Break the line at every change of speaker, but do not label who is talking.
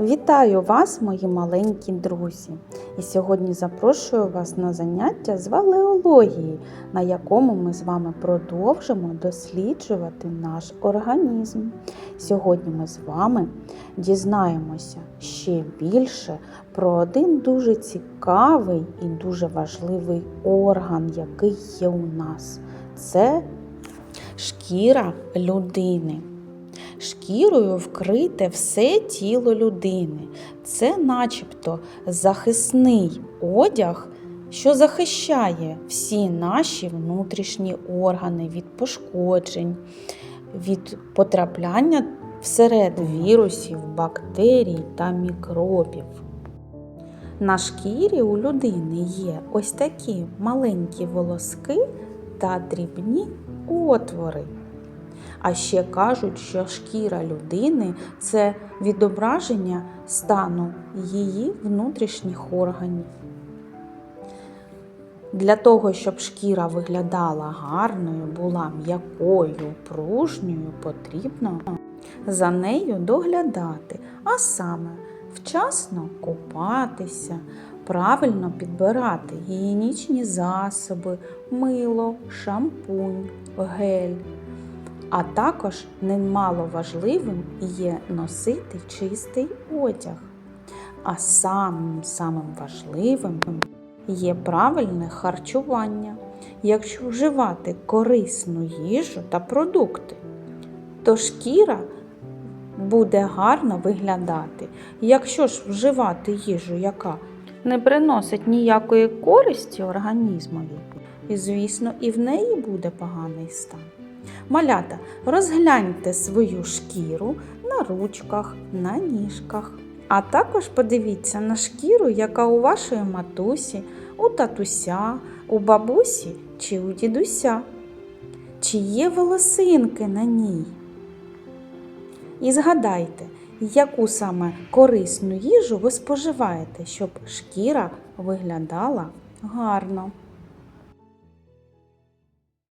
Вітаю вас, мої маленькі друзі! І сьогодні запрошую вас на заняття з валеології, на якому ми з вами продовжимо досліджувати наш організм. Сьогодні ми з вами дізнаємося ще більше про один дуже цікавий і дуже важливий орган, який є у нас. Це шкіра людини. Шкірою вкрите все тіло людини. Це начебто захисний одяг, що захищає всі наші внутрішні органи від пошкоджень, від потрапляння всередину вірусів, бактерій та мікробів. На шкірі у людини є ось такі маленькі волоски та дрібні отвори. А ще кажуть, що шкіра людини це відображення стану її внутрішніх органів. Для того, щоб шкіра виглядала гарною, була м'якою, пружньою, потрібно за нею доглядати, а саме вчасно купатися, правильно підбирати гігієнічні засоби, мило, шампунь, гель. А також немало важливим є носити чистий одяг. А самим самим важливим є правильне харчування. Якщо вживати корисну їжу та продукти, то шкіра буде гарно виглядати. Якщо ж вживати їжу, яка не приносить ніякої користі організмові, і, звісно, і в неї буде поганий стан. Малята, розгляньте свою шкіру на ручках, на ніжках. А також подивіться на шкіру, яка у вашої матусі, у татуся, у бабусі чи у дідуся. Чи є волосинки на ній? І згадайте, яку саме корисну їжу ви споживаєте, щоб шкіра виглядала гарно.